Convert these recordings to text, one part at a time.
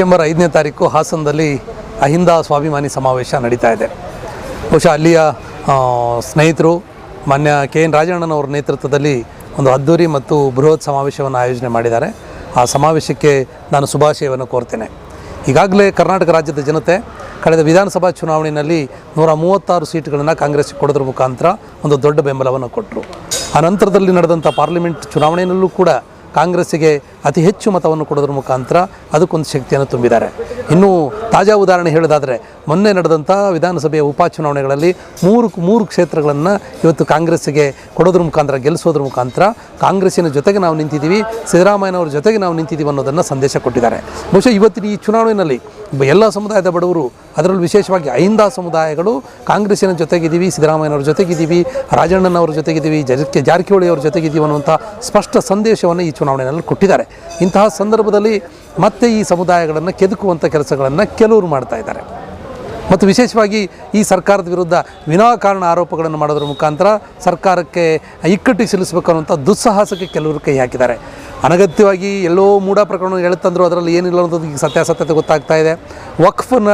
December ಐದನೇ ತಾರೀಕು ಹಾಸನದಲ್ಲಿ ಅಹಿಂದ ಸ್ವಾಭಿಮಾನಿ ಸಮಾವೇಶ ನಡೀತಾ ಇದೆ. ಬಹುಶಃ ಅಲ್ಲಿಯ ಸ್ನೇಹಿತರು, ಮಾನ್ಯ ಕೆ ಎನ್ ರಾಜಣ್ಣನವರ ನೇತೃತ್ವದಲ್ಲಿ ಒಂದು ಅದ್ದೂರಿ ಮತ್ತು ಬೃಹತ್ ಸಮಾವೇಶವನ್ನು ಆಯೋಜನೆ ಮಾಡಿದ್ದಾರೆ. ಆ ಸಮಾವೇಶಕ್ಕೆ ನಾನು ಶುಭಾಶಯವನ್ನು ಕೋರ್ತೇನೆ. ಈಗಾಗಲೇ ಕರ್ನಾಟಕ ರಾಜ್ಯದ ಜನತೆ ಕಳೆದ ವಿಧಾನಸಭಾ ಚುನಾವಣೆಯಲ್ಲಿ ನೂರ ಮೂವತ್ತಾರು ಸೀಟ್ಗಳನ್ನು ಕಾಂಗ್ರೆಸ್ಗೆ ಕೊಡೋದ್ರ ಮುಖಾಂತರ ಒಂದು ದೊಡ್ಡ ಬೆಂಬಲವನ್ನು ಕೊಟ್ಟರು ಆ ನಂತರದಲ್ಲಿ ನಡೆದಂಥ ಪಾರ್ಲಿಮೆಂಟ್ ಚುನಾವಣೆಯಲ್ಲೂ ಕೂಡ ಕಾಂಗ್ರೆಸ್ಸಿಗೆ ಅತಿ ಹೆಚ್ಚು ಮತವನ್ನು ಕೊಡೋದ್ರ ಮುಖಾಂತರ ಅದಕ್ಕೊಂದು ಶಕ್ತಿಯನ್ನು ತುಂಬಿದ್ದಾರೆ. ಇನ್ನು ತಾಜಾ ಉದಾಹರಣೆ ಹೇಳೋದಾದರೆ, ಮೊನ್ನೆ ನಡೆದಂಥ ವಿಧಾನಸಭೆಯ ಉಪಚುನಾವಣೆಗಳಲ್ಲಿ ಮೂರು ಮೂರು ಕ್ಷೇತ್ರಗಳನ್ನು ಇವತ್ತು ಕಾಂಗ್ರೆಸ್ಸಿಗೆ ಕೊಡೋದ್ರ ಮುಖಾಂತರ ಗೆಲ್ಲಿಸೋದ್ರ ಮುಖಾಂತರ ಕಾಂಗ್ರೆಸ್ಸಿನ ಜೊತೆಗೆ ನಾವು ನಿಂತಿದ್ದೀವಿ, ಸಿದ್ದರಾಮಯ್ಯನವ್ರ ಜೊತೆಗೆ ನಾವು ನಿಂತಿದ್ದೀವಿ ಅನ್ನೋದನ್ನು ಸಂದೇಶ ಕೊಟ್ಟಿದ್ದಾರೆ. ಬಹುಶಃ ಇವತ್ತಿನ ಈ ಚುನಾವಣೆಯಲ್ಲಿ ಎಲ್ಲ ಸಮುದಾಯದ ಬಡವರು ಅದರಲ್ಲೂ ವಿಶೇಷವಾಗಿ ಅಹಿಂದ ಸಮುದಾಯಗಳು ಕಾಂಗ್ರೆಸ್ಸಿನ ಜೊತೆಗಿದ್ದೀವಿ, ಸಿದ್ದರಾಮಯ್ಯನವ್ರ ಜೊತೆಗಿದ್ದೀವಿ, ರಾಜಣ್ಣನವ್ರ ಜೊತೆಗಿದ್ದೀವಿ ಜಕ್ಕೆ ಜಾರಕಿಹೊಳಿ ಅವ್ರ ಜೊತೆಗಿದ್ದೀವಿ ಅನ್ನುವಂಥ ಸ್ಪಷ್ಟ ಸಂದೇಶವನ್ನು ಈ ಚುನಾವಣೆಯಲ್ಲಿ ಕೊಟ್ಟಿದ್ದಾರೆ. ಇಂತಹ ಸಂದರ್ಭದಲ್ಲಿ ಮತ್ತೆ ಈ ಸಮುದಾಯಗಳನ್ನು ಕೆದಕುವಂಥ ಕೆಲಸಗಳನ್ನು ಕೆಲವರು ಮಾಡ್ತಾ ಇದ್ದಾರೆ. ಮತ್ತು ವಿಶೇಷವಾಗಿ ಈ ಸರ್ಕಾರದ ವಿರುದ್ಧ ವಿನಾಕಾರಣ ಆರೋಪಗಳನ್ನು ಮಾಡೋದ್ರ ಮುಖಾಂತರ ಸರ್ಕಾರಕ್ಕೆ ಇಕ್ಕಟ್ಟಿಗೆ ಸಿಲಿಸಬೇಕು ಅನ್ನುವಂಥ ದುಸ್ಸಾಹಸಕ್ಕೆ ಕೆಲವರು ಕೈ ಹಾಕಿದ್ದಾರೆ. ಅನಗತ್ಯವಾಗಿ ಎಲ್ಲೋ ಮೂಢ ಪ್ರಕರಣ ಹೇಳ್ತಂದ್ರು ಅದರಲ್ಲಿ ಏನಿಲ್ಲ ಅನ್ನೋದು ಈಗ ಸತ್ಯಾಸತ್ಯತೆ ಗೊತ್ತಾಗ್ತಾ ಇದೆ. ವಕ್ಫನ್ನ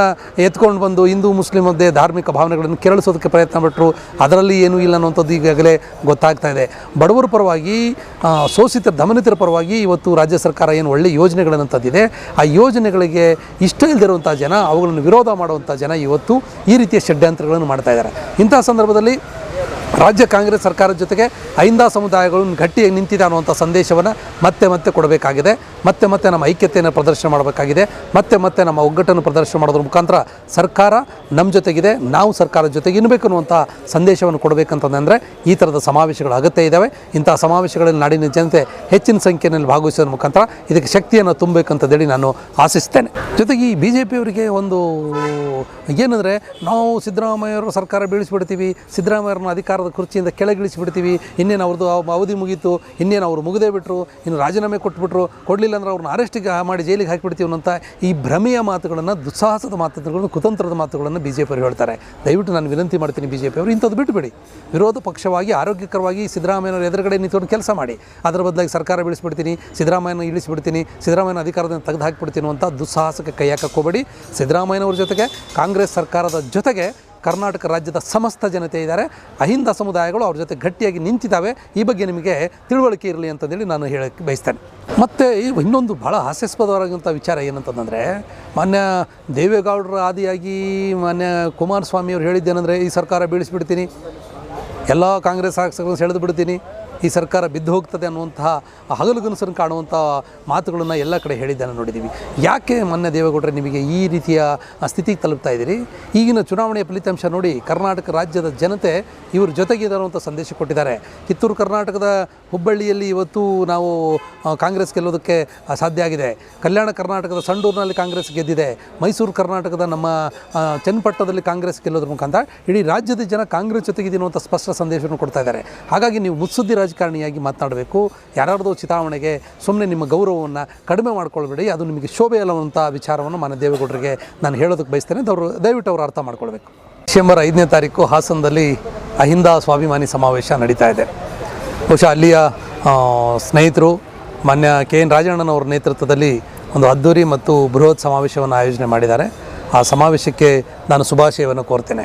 ಎತ್ಕೊಂಡು ಬಂದು ಹಿಂದೂ, ಮುಸ್ಲಿಂ ಮಧ್ಯೆ ಧಾರ್ಮಿಕ ಭಾವನೆಗಳನ್ನು ಕೆರಳಿಸೋದಕ್ಕೆ ಪ್ರಯತ್ನ ಪಟ್ಟರು ಅದರಲ್ಲಿ ಏನೂ ಇಲ್ಲ ಅನ್ನೋಂಥದ್ದು ಈಗಾಗಲೇ ಗೊತ್ತಾಗ್ತಾ ಇದೆ. ಬಡವರ ಪರವಾಗಿ ಶೋಷಿತರ, ದಮನಿತರ ಪರವಾಗಿ ಇವತ್ತು ರಾಜ್ಯ ಸರ್ಕಾರ ಏನು ಒಳ್ಳೆಯ ಯೋಜನೆಗಳನ್ನು ತಂದಿದೆ. ಆ ಯೋಜನೆಗಳಿಗೆ ಇಷ್ಟ ಇಲ್ಲದಿರುವಂಥ ಜನ, ಅವುಗಳನ್ನು ವಿರೋಧ ಮಾಡುವಂಥ ಜನ ಇವತ್ತು ಈ ರೀತಿಯ ಷಡ್ಯಂತ್ರಗಳನ್ನು ಮಾಡ್ತಾ ಇದ್ದಾರೆ. ಇಂತಹ ಸಂದರ್ಭದಲ್ಲಿ ರಾಜ್ಯ ಕಾಂಗ್ರೆಸ್ ಸರ್ಕಾರದ ಜೊತೆಗೆ ಅಹಿಂದ ಸಮುದಾಯಗಳು ಗಟ್ಟಿಯಾಗಿ ನಿಂತಿದೆ ಅನ್ನುವಂಥ ಸಂದೇಶವನ್ನು ಮತ್ತೆ ಮತ್ತೆ ಕೊಡಬೇಕಾಗಿದೆ. ಮತ್ತೆ ಮತ್ತೆ ನಮ್ಮ ಐಕ್ಯತೆಯನ್ನು ಪ್ರದರ್ಶನ ಮಾಡಬೇಕಾಗಿದೆ. ಮತ್ತೆ ಮತ್ತೆ ನಮ್ಮ ಒಗ್ಗಟ್ಟನ್ನು ಪ್ರದರ್ಶನ ಮಾಡೋದ್ರ ಮುಖಾಂತರ ಸರ್ಕಾರ ನಮ್ಮ ಜೊತೆಗಿದೆ, ನಾವು ಸರ್ಕಾರದ ಜೊತೆಗೆ ಇರಬೇಕು ಅನ್ನುವಂಥ ಸಂದೇಶವನ್ನು ಕೊಡಬೇಕಂತಂದರೆ ಈ ಥರದ ಸಮಾವೇಶಗಳು ಅಗತ್ಯ ಇದ್ದಾವೆ ಇಂಥ ಸಮಾವೇಶಗಳಲ್ಲಿ ನಾಡಿನ ಜನತೆ ಹೆಚ್ಚಿನ ಸಂಖ್ಯೆಯಲ್ಲಿ ಭಾಗವಹಿಸೋದ್ರ ಮುಖಾಂತರ ಇದಕ್ಕೆ ಶಕ್ತಿಯನ್ನು ತುಂಬಬೇಕಂತೇಳಿ ನಾನು ಆಶಿಸ್ತೇನೆ. ಜೊತೆಗೆ ಈ ಬಿ ಜೆ ಪಿಯವರಿಗೆ ಒಂದು ಏನಂದರೆ ನಾವು ಸಿದ್ದರಾಮಯ್ಯವರು ಸರ್ಕಾರ ಬೀಳಿಸ್ಬಿಡ್ತೀವಿ, ಸಿದ್ದರಾಮಯ್ಯವ್ರನ್ನ ಅಧಿಕಾರದ ಕುರ್ಚಿಯಿಂದ ಕೆಳಗಿಳಿಸಿಬಿಡ್ತೀವಿ. ಇನ್ನೇನು ಅವ್ರದ್ದು ಅವ- ಅವಧಿ ಮುಗೀತು, ಇನ್ನೇನು ಅವರು ಮುಗದೇ ಬಿಟ್ಟರು ಇನ್ನು ರಾಜೀನಾಮೆ ಕೊಟ್ಬಿಟ್ರು ಕೊಡಲಿಲ್ಲ ಅಂದ್ರೆ ಅವ್ರನ್ನ ಅರೆಸ್ಟಿಗೆ ಮಾಡಿ ಜೈಲಿಗೆ ಹಾಕಿಬಿಡ್ತೀವಿ ಅನ್ನೋಂಥ ಈ ಭ್ರಮೆಯ ಮಾತುಗಳನ್ನು, ದುಸ್ಸಾಹಸದ ಮಾತುಗಳನ್ನು, ಕುತಂತ್ರದ ಮಾತುಗಳನ್ನು ಬಿ ಜೆ ಪಿಯವರು ಹೇಳ್ತಾರೆ. ದಯವಿಟ್ಟು ನಾನು ವಿನಂತಿ ಮಾಡ್ತೀನಿ ಬಿ ಜೆ ಪಿಯವರು ಇಂಥದ್ದು ಬಿಟ್ಟುಬಿಡಿ ವಿರೋಧ ಪಕ್ಷವಾಗಿ, ಆರೋಗ್ಯಕರವಾಗಿ ಸಿದ್ದರಾಮಯ್ಯನವ್ರ ಎದುರುಗಡೆ ನಿಂತ್ಕೊಂಡು ಕೆಲಸ ಮಾಡಿ. ಅದರ ಬದಲಾಗಿ ಸರ್ಕಾರ ಬೀಳಿಸ್ಬಿಡ್ತೀನಿ, ಸಿದ್ದರಾಮಯ್ಯನ ಇಳಿಸಿಬಿಡ್ತೀನಿ, ಸಿದ್ದರಾಮಯ್ಯನ ಅಧಿಕಾರದಿಂದ ತೆಗೆದು ಹಾಕಿಬಿಡ್ತೀನಿ ಅಂತ ದುಸ್ಸಾಹಸಕ್ಕೆ ಕೈ ಹಾಕಕ್ಕೆ ಹೋಗಬೇಡಿ. ಸಿದ್ದರಾಮಯ್ಯನವ್ರ ಜೊತೆಗೆ ಕಾಂಗ್ರೆಸ್ ಸರ್ಕಾರದ ಜೊತೆಗೆ ಕರ್ನಾಟಕ ರಾಜ್ಯದ ಸಮಸ್ತ ಜನತೆ ಇದ್ದಾರೆ. ಅಹಿಂದ ಸಮುದಾಯಗಳು ಅವ್ರ ಜೊತೆ ಗಟ್ಟಿಯಾಗಿ ನಿಂತಿದ್ದಾವೆ. ಈ ಬಗ್ಗೆ ನಿಮಗೆ ತಿಳುವಳಿಕೆ ಇರಲಿ ಅಂತಂದೇಳಿ ನಾನು ಹೇಳಕ್ಕೆ ಬಯಸ್ತೇನೆ. ಮತ್ತು ಇನ್ನೊಂದು ಭಾಳ ಹಾಸ್ಯಾಸ್ಪದವಾಗಿರುವಂಥ ವಿಚಾರ ಏನಂತಂದರೆ, ಮಾನ್ಯ ದೇವೇಗೌಡರ ಆದಿಯಾಗಿ ಮಾನ್ಯ ಕುಮಾರಸ್ವಾಮಿಯವರು ಹೇಳಿದ್ದೇನೆಂದರೆ, ಈ ಸರ್ಕಾರ ಬೀಳಿಸಿಬಿಡ್ತೀನಿ. ಎಲ್ಲ ಕಾಂಗ್ರೆಸ್ ಶಾಸಕರನ್ನು ಸೆಳೆದು ಬಿಡ್ತೀನಿ. ಈ ಸರ್ಕಾರ ಬಿದ್ದು ಹೋಗ್ತದೆ ಅನ್ನುವಂತಹ ಹಗಲುಗನಸನ್ನು ಕಾಣುವಂಥ ಮಾತುಗಳನ್ನು ಎಲ್ಲ ಕಡೆ ಹೇಳಿದ್ದನ್ನು ನೋಡಿದ್ದೀವಿ. ಯಾಕೆ ಮೊನ್ನೆ ದೇವೇಗೌಡರೆ ನಿಮಗೆ ಈ ರೀತಿಯ ಸ್ಥಿತಿಗೆ ತಲುಪ್ತಾ ಇದ್ದೀರಿ? ಈಗಿನ ಚುನಾವಣೆಯ ಫಲಿತಾಂಶ ನೋಡಿ ಕರ್ನಾಟಕ ರಾಜ್ಯದ ಜನತೆ ಇವ್ರ ಜೊತೆಗಿದ್ದಾರೆ ಅಂತ ಸಂದೇಶ ಕೊಟ್ಟಿದ್ದಾರೆ. ಕಿತ್ತೂರು ಕರ್ನಾಟಕದ ಹುಬ್ಬಳ್ಳಿಯಲ್ಲಿ ಇವತ್ತು ನಾವು ಕಾಂಗ್ರೆಸ್ ಗೆಲ್ಲೋದಕ್ಕೆ ಸಾಧ್ಯ ಆಗಿದೆ. ಕಲ್ಯಾಣ ಕರ್ನಾಟಕದ ಸಂಡೂರಿನಲ್ಲಿ ಕಾಂಗ್ರೆಸ್ ಗೆದ್ದಿದೆ. ಮೈಸೂರು ಕರ್ನಾಟಕದ ನಮ್ಮ ಚನ್ನಪಟ್ಟಣದಲ್ಲಿ ಕಾಂಗ್ರೆಸ್ ಗೆಲ್ಲೋದ್ರ ಮುಖಾಂತರ ಇಡೀ ರಾಜ್ಯದ ಜನ ಕಾಂಗ್ರೆಸ್ ಜೊತೆಗಿದ್ದೀನೋ ಅಂತ ಸ್ಪಷ್ಟ ಸಂದೇಶವನ್ನು ಕೊಡ್ತಾ ಇದ್ದಾರೆ. ಹಾಗಾಗಿ ನೀವು ಮುತ್ಸುದ್ದಿ ರಾಜಕಾರಣಿಯಾಗಿ ಮಾತನಾಡಬೇಕು. ಯಾರ್ಯಾರ್ದೋ ಚಿತಾವಣೆಗೆ ಸುಮ್ಮನೆ ನಿಮ್ಮ ಗೌರವವನ್ನು ಕಡಿಮೆ ಮಾಡ್ಕೊಳ್ಬೇಡಿ. ಅದು ನಿಮಗೆ ಶೋಭೆ ಅಲ್ಲವಂಥ ವಿಚಾರವನ್ನು ಮಾನ್ಯ ದೇವೇಗೌಡರಿಗೆ ನಾನು ಹೇಳೋದಕ್ಕೆ ಬಯಸ್ತೇನೆ. ದವರು, ದಯವಿಟ್ಟು ಅವರು ಅರ್ಥ ಮಾಡ್ಕೊಳ್ಬೇಕು. ಡಿಸೆಂಬರ್ ಐದನೇ ತಾರೀಕು ಹಾಸನದಲ್ಲಿ ಅಹಿಂದ ಸ್ವಾಭಿಮಾನಿ ಸಮಾವೇಶ ನಡೀತಾ ಇದೆ. ಬಹುಶಃ ಅಲ್ಲಿಯ ಸ್ನೇಹಿತರು, ಮಾನ್ಯ ಕೆ ಎನ್ ರಾಜಣ್ಣನವರ ನೇತೃತ್ವದಲ್ಲಿ ಒಂದು ಅದ್ದೂರಿ ಮತ್ತು ಬೃಹತ್ ಸಮಾವೇಶವನ್ನು ಆಯೋಜನೆ ಮಾಡಿದ್ದಾರೆ. ಆ ಸಮಾವೇಶಕ್ಕೆ ನಾನು ಶುಭಾಶಯವನ್ನು ಕೋರ್ತೇನೆ.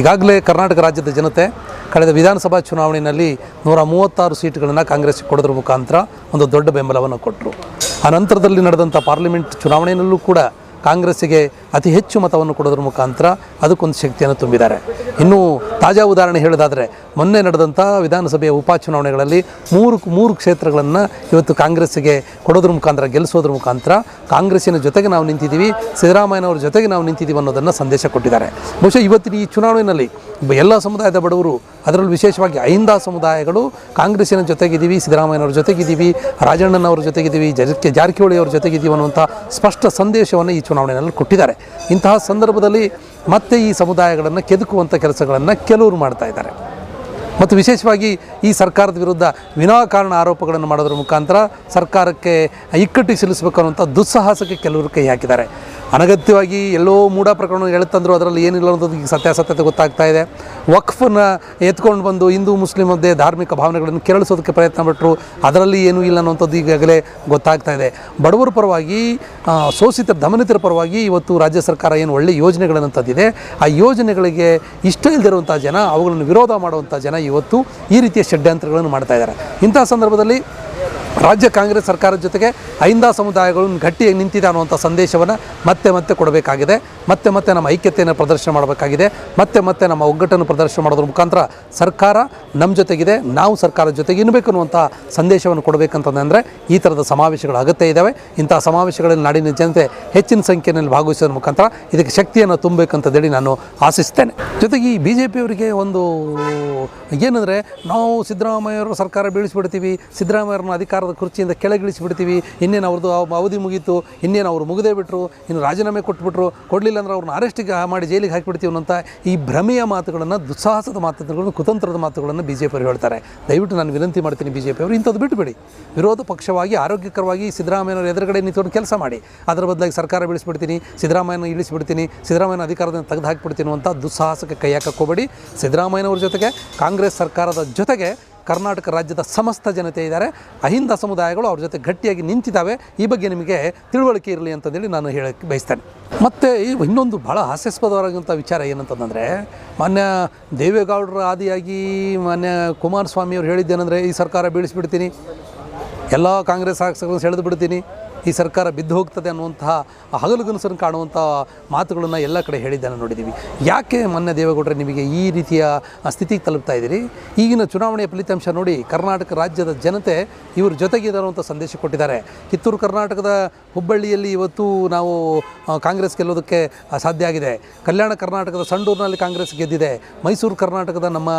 ಈಗಾಗಲೇ ಕರ್ನಾಟಕ ರಾಜ್ಯದ ಜನತೆ ಕಳೆದ ವಿಧಾನಸಭಾ ಚುನಾವಣೆಯಲ್ಲಿ ನೂರ ಮೂವತ್ತಾರು ಸೀಟ್ಗಳನ್ನು ಕಾಂಗ್ರೆಸ್ಗೆ ಕೊಡೋದ್ರ ಮುಖಾಂತರ ಒಂದು ದೊಡ್ಡ ಬೆಂಬಲವನ್ನು ಕೊಟ್ಟರು ಆ ನಂತರದಲ್ಲಿ ನಡೆದಂಥ ಪಾರ್ಲಿಮೆಂಟ್ ಚುನಾವಣೆಯಲ್ಲೂ ಕೂಡ ಕಾಂಗ್ರೆಸ್ಸಿಗೆ ಅತಿ ಹೆಚ್ಚು ಮತವನ್ನು ಕೊಡೋದ್ರ ಮುಖಾಂತರ ಅದಕ್ಕೊಂದು ಶಕ್ತಿಯನ್ನು ತುಂಬಿದ್ದಾರೆ. ಇನ್ನು ತಾಜಾ ಉದಾಹರಣೆ ಹೇಳೋದಾದರೆ, ಮೊನ್ನೆ ನಡೆದಂಥ ವಿಧಾನಸಭೆಯ ಉಪಚುನಾವಣೆಗಳಲ್ಲಿ ಮೂರು ಮೂರು ಕ್ಷೇತ್ರಗಳನ್ನು ಇವತ್ತು ಕಾಂಗ್ರೆಸ್ಸಿಗೆ ಕೊಡೋದ್ರ ಮುಖಾಂತರ ಗೆಲ್ಲಿಸೋದ್ರ ಮುಖಾಂತರ ಕಾಂಗ್ರೆಸ್ಸಿನ ಜೊತೆಗೆ ನಾವು ನಿಂತಿದ್ದೀವಿ, ಸಿದ್ದರಾಮಯ್ಯನವ್ರ ಜೊತೆಗೆ ನಾವು ನಿಂತಿದ್ದೀವಿ ಅನ್ನೋದನ್ನು ಸಂದೇಶ ಕೊಟ್ಟಿದ್ದಾರೆ. ಬಹುಶಃ ಇವತ್ತಿನ ಈ ಚುನಾವಣೆಯಲ್ಲಿ ಎಲ್ಲ ಸಮುದಾಯದ ಬಡವರು, ಅದರಲ್ಲೂ ವಿಶೇಷವಾಗಿ ಅಹಿಂದ ಸಮುದಾಯಗಳು ಕಾಂಗ್ರೆಸ್ಸಿನ ಜೊತೆಗಿದ್ದೀವಿ, ಸಿದ್ದರಾಮಯ್ಯನವ್ರ ಜೊತೆಗಿದ್ದೀವಿ, ರಾಜಣ್ಣನವ್ರ ಜೊತೆಗಿದ್ದೀವಿ ಜಜಕ್ಕೆ ಜಾರಕಿಹೊಳಿ ಅವ್ರ ಜೊತೆಗಿದ್ದೀವಿ ಅನ್ನುವಂಥ ಸ್ಪಷ್ಟ ಸಂದೇಶವನ್ನು ಈ ಚುನಾವಣೆಯಲ್ಲಿ ಕೊಟ್ಟಿದ್ದಾರೆ. ಇಂತಹ ಸಂದರ್ಭದಲ್ಲಿ ಮತ್ತೆ ಈ ಸಮುದಾಯಗಳನ್ನು ಕೆದಕುವಂಥ ಕೆಲಸಗಳನ್ನು ಕೆಲವರು ಮಾಡ್ತಾ ಇದ್ದಾರೆ. ಮತ್ತು ವಿಶೇಷವಾಗಿ ಈ ಸರ್ಕಾರದ ವಿರುದ್ಧ ವಿನಾಕಾರಣ ಆರೋಪಗಳನ್ನು ಮಾಡೋದ್ರ ಮುಖಾಂತರ ಸರ್ಕಾರಕ್ಕೆ ಇಕ್ಕಟ್ಟಿಗೆ ಸಿಲಿಸಬೇಕು ಅನ್ನುವಂಥ ದುಸ್ಸಾಹಸಕ್ಕೆ ಕೆಲವರು ಕೈ ಹಾಕಿದ್ದಾರೆ. ಅನಗತ್ಯವಾಗಿ ಎಲ್ಲೋ ಮೂಢ ಪ್ರಕರಣ ಹೇಳ್ತಂದ್ರು ಅದರಲ್ಲಿ ಏನಿಲ್ಲ ಅನ್ನೋದು ಈಗ ಸತ್ಯಾಸತ್ಯತೆ ಗೊತ್ತಾಗ್ತಾ ಇದೆ. ವಕ್ಫನ್ನ ಎತ್ಕೊಂಡು ಬಂದು ಹಿಂದೂ, ಮುಸ್ಲಿಂ ಮಧ್ಯೆ ಧಾರ್ಮಿಕ ಭಾವನೆಗಳನ್ನು ಕೆರಳಿಸೋದಕ್ಕೆ ಪ್ರಯತ್ನ ಪಟ್ಟರು ಅದರಲ್ಲಿ ಏನೂ ಇಲ್ಲ ಅನ್ನೋಂಥದ್ದು ಈಗಾಗಲೇ ಗೊತ್ತಾಗ್ತಾ ಇದೆ. ಬಡವರ ಪರವಾಗಿ ಶೋಷಿತ ದಮನಿತರ ಪರವಾಗಿ ಇವತ್ತು ರಾಜ್ಯ ಸರ್ಕಾರ ಏನು ಒಳ್ಳೆ ಯೋಜನೆಗಳನ್ನು ತಂದಿದೆ. ಆ ಯೋಜನೆಗಳಿಗೆ ಇಷ್ಟ ಇಲ್ಲದಿರುವಂಥ ಜನ, ಅವುಗಳನ್ನು ವಿರೋಧ ಮಾಡುವಂಥ ಜನ ಇವತ್ತು ಈ ರೀತಿಯ ಷಡ್ಯಂತ್ರಗಳನ್ನು ಮಾಡ್ತಾ ಇದ್ದಾರೆ. ಇಂತಹ ಸಂದರ್ಭದಲ್ಲಿ ರಾಜ್ಯ ಕಾಂಗ್ರೆಸ್ ಸರ್ಕಾರದ ಜೊತೆಗೆ ಐಂದ ಸಮುದಾಯಗಳು ಗಟ್ಟಿಯಾಗಿ ನಿಂತಿದೆ ಅನ್ನುವಂಥ ಸಂದೇಶವನ್ನು ಮತ್ತೆ ಮತ್ತೆ ಕೊಡಬೇಕಾಗಿದೆ. ಮತ್ತೆ ಮತ್ತೆ ನಮ್ಮ ಐಕ್ಯತೆಯನ್ನು ಪ್ರದರ್ಶನ ಮಾಡಬೇಕಾಗಿದೆ. ಮತ್ತೆ ಮತ್ತೆ ನಮ್ಮ ಒಗ್ಗಟ್ಟನ್ನು ಪ್ರದರ್ಶನ ಮಾಡೋದ್ರ ಮುಖಾಂತರ ಸರ್ಕಾರ ನಮ್ಮ ಜೊತೆಗಿದೆ, ನಾವು ಸರ್ಕಾರದ ಜೊತೆಗೆ ಇರಬೇಕು ಅನ್ನುವಂಥ ಸಂದೇಶವನ್ನು ಕೊಡಬೇಕಂತಂದರೆ ಈ ಥರದ ಸಮಾವೇಶಗಳು ಅಗತ್ಯ ಇದ್ದಾವೆ ಇಂಥ ಸಮಾವೇಶಗಳಲ್ಲಿ ನಾಡಿನ ಜನತೆ ಹೆಚ್ಚಿನ ಸಂಖ್ಯೆಯಲ್ಲಿ ಭಾಗವಹಿಸೋದ್ರ ಮುಖಾಂತರ ಇದಕ್ಕೆ ಶಕ್ತಿಯನ್ನು ತುಂಬಬೇಕಂತೇಳಿ ನಾನು ಆಶಿಸ್ತೇನೆ. ಜೊತೆಗೆ ಈ ಬಿ ಜೆ ಪಿಯವರಿಗೆ ಒಂದು ಏನಂದರೆ ನಾವು ಸಿದ್ದರಾಮಯ್ಯವರು ಸರ್ಕಾರ ಬೀಳಿಸಿಬಿಡ್ತೀವಿ, ಸಿದ್ದರಾಮಯ್ಯವ್ರನ್ನ ಅಧಿಕಾರದ ಕುರ್ಚಿಯಿಂದ ಕೆಳಗಿಳಿಸಿಬಿಡ್ತೀವಿ. ಇನ್ನೇನು ಅವ್ರದ್ದು ಅವ- ಅವಧಿ ಮುಗೀತು, ಇನ್ನೇನು ಅವರು ಮುಗದೇ ಬಿಟ್ಟರು ಇನ್ನು ರಾಜೀನಾಮೆ ಕೊಟ್ಬಿಟ್ರು, ಕೊಡಲಿಲ್ಲ ಅಂದ್ರೆ ಅವ್ರನ್ನ ಅರೆಸ್ಟಿಗೆ ಮಾಡಿ ಜೈಲಿಗೆ ಹಾಕಿಬಿಡ್ತೀವಿ ಅನ್ನೋಂಥ ಈ ಭ್ರಮೆಯ ಮಾತುಗಳನ್ನು, ದುಸ್ಸಾಹಸದ ಮಾತುಗಳನ್ನು, ಕುತಂತ್ರದ ಮಾತುಗಳನ್ನು ಬಿ ಜೆ ಪಿಯವರು ಹೇಳ್ತಾರೆ. ದಯವಿಟ್ಟು ನಾನು ವಿನಂತಿ ಮಾಡ್ತೀನಿ ಬಿ ಜೆ ಪಿಯವರು ಇಂಥದ್ದು ಬಿಟ್ಟುಬಿಡಿ ವಿರೋಧ ಪಕ್ಷವಾಗಿ, ಆರೋಗ್ಯಕರವಾಗಿ ಸಿದ್ದರಾಮಯ್ಯನವರು ಎದುರುಗಡೆ ನಿಂತ್ಕೊಂಡು ಕೆಲಸ ಮಾಡಿ. ಅದರ ಬದಲಾಗಿ ಸರ್ಕಾರ ಬೀಳಿಸ್ಬಿಡ್ತೀನಿ, ಸಿದ್ದರಾಮಯ್ಯನ ಇಳಿಸಿಬಿಡ್ತೀನಿ, ಸಿದ್ದರಾಮಯ್ಯನ ಅಧಿಕಾರದಿಂದ ತೆಗೆದು ಹಾಕಿಬಿಡ್ತೀನಿ ಅಂತ ದುಸ್ಸಾಹಸಕ್ಕೆ ಕೈ ಹಾಕಕ್ಕೆ ಹೋಗಬೇಡಿ. ಸಿದ್ದರಾಮಯ್ಯನವ್ರ ಜೊತೆಗೆ ಕಾಂಗ್ರೆಸ್ ಸರ್ಕಾರದ ಜೊತೆಗೆ ಕರ್ನಾಟಕ ರಾಜ್ಯದ ಸಮಸ್ತ ಜನತೆ ಇದ್ದಾರೆ. ಅಹಿಂದ ಸಮುದಾಯಗಳು ಅವ್ರ ಜೊತೆ ಗಟ್ಟಿಯಾಗಿ ನಿಂತಿದ್ದಾವೆ. ಈ ಬಗ್ಗೆ ನಿಮಗೆ ತಿಳುವಳಿಕೆ ಇರಲಿ ಅಂತಂದೇಳಿ ನಾನು ಹೇಳಕ್ಕೆ ಬಯಸ್ತೇನೆ. ಮತ್ತು ಈ ಇನ್ನೊಂದು ಭಾಳ ಹಾಸ್ಯಾಸ್ಪದವಾಗಿರುವಂಥ ವಿಚಾರ ಏನಂತಂದರೆ, ಮಾನ್ಯ ದೇವೇಗೌಡರ ಆದಿಯಾಗಿ ಮಾನ್ಯ ಕುಮಾರಸ್ವಾಮಿಯವರು ಹೇಳಿದ್ದೇನೆಂದರೆ, ಈ ಸರ್ಕಾರ ಬೀಳಿಸಿಬಿಡ್ತೀನಿ. ಎಲ್ಲ ಕಾಂಗ್ರೆಸ್ ಶಾಸಕರನ್ನು ಸೆಳೆದು ಬಿಡ್ತೀನಿ. ಈ ಸರ್ಕಾರ ಬಿದ್ದು ಹೋಗ್ತದೆ ಅನ್ನುವಂತಹ ಹಗಲುಗನಸನ್ನು ಕಾಣುವಂಥ ಮಾತುಗಳನ್ನು ಎಲ್ಲ ಕಡೆ ಹೇಳಿದ್ದನ್ನು ನೋಡಿದ್ದೀವಿ. ಯಾಕೆ ಮೊನ್ನೆ ದೇವೇಗೌಡರೆ ನಿಮಗೆ ಈ ರೀತಿಯ ಸ್ಥಿತಿಗೆ ತಲುಪ್ತಾ ಇದ್ದೀರಿ? ಈಗಿನ ಚುನಾವಣೆಯ ಫಲಿತಾಂಶ ನೋಡಿ ಕರ್ನಾಟಕ ರಾಜ್ಯದ ಜನತೆ ಇವ್ರ ಅಂತ ಸಂದೇಶ ಕೊಟ್ಟಿದ್ದಾರೆ. ಕಿತ್ತೂರು ಕರ್ನಾಟಕದ ಹುಬ್ಬಳ್ಳಿಯಲ್ಲಿ ಇವತ್ತು ನಾವು ಕಾಂಗ್ರೆಸ್ ಗೆಲ್ಲೋದಕ್ಕೆ ಸಾಧ್ಯ ಆಗಿದೆ. ಕಲ್ಯಾಣ ಕರ್ನಾಟಕದ ಸಂಡೂರಿನಲ್ಲಿ ಕಾಂಗ್ರೆಸ್ ಗೆದ್ದಿದೆ. ಮೈಸೂರು ಕರ್ನಾಟಕದ ನಮ್ಮ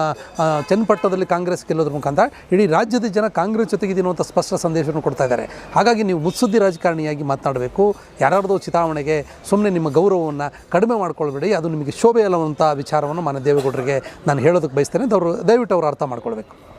ಚನ್ನಪಟ್ಟದಲ್ಲಿ ಚನ್ನಪಟ್ಟಣದಲ್ಲಿ ಕಾಂಗ್ರೆಸ್ ಗೆಲ್ಲೋದ್ರ ಮುಖಾಂತರ ಇಡೀ ರಾಜ್ಯದ ಜನ ಕಾಂಗ್ರೆಸ್ ಜೊತೆಗಿದ್ದೀನೋ ಅಂತ ಸ್ಪಷ್ಟ ಸಂದೇಶವನ್ನು ಕೊಡ್ತಾ ಇದ್ದಾರೆ. ಹಾಗಾಗಿ ನೀವು ಮುತ್ಸುದ್ದಿ ರಾಜಕಾರಣಿಯಾಗಿ ಮಾತನಾಡಬೇಕು. ಯಾರ್ಯಾರ್ದೋ ಚಿತಾವಣೆಗೆ ಸುಮ್ಮನೆ ನಿಮ್ಮ ಗೌರವವನ್ನು ಕಡಿಮೆ ಮಾಡ್ಕೊಳ್ಬೇಡಿ. ಅದು ನಿಮಗೆ ಶೋಭೆ ಅಲ್ಲವಂಥ ವಿಚಾರವನ್ನು ಮಾನ್ಯ ದೇವೇಗೌಡರಿಗೆ ನಾನು ಹೇಳೋದಕ್ಕೆ ಬಯಸ್ತೇನೆ. ಅವರು ದಯವಿಟ್ಟು ಅವರು ಅರ್ಥ ಮಾಡ್ಕೊಳ್ಬೇಕು.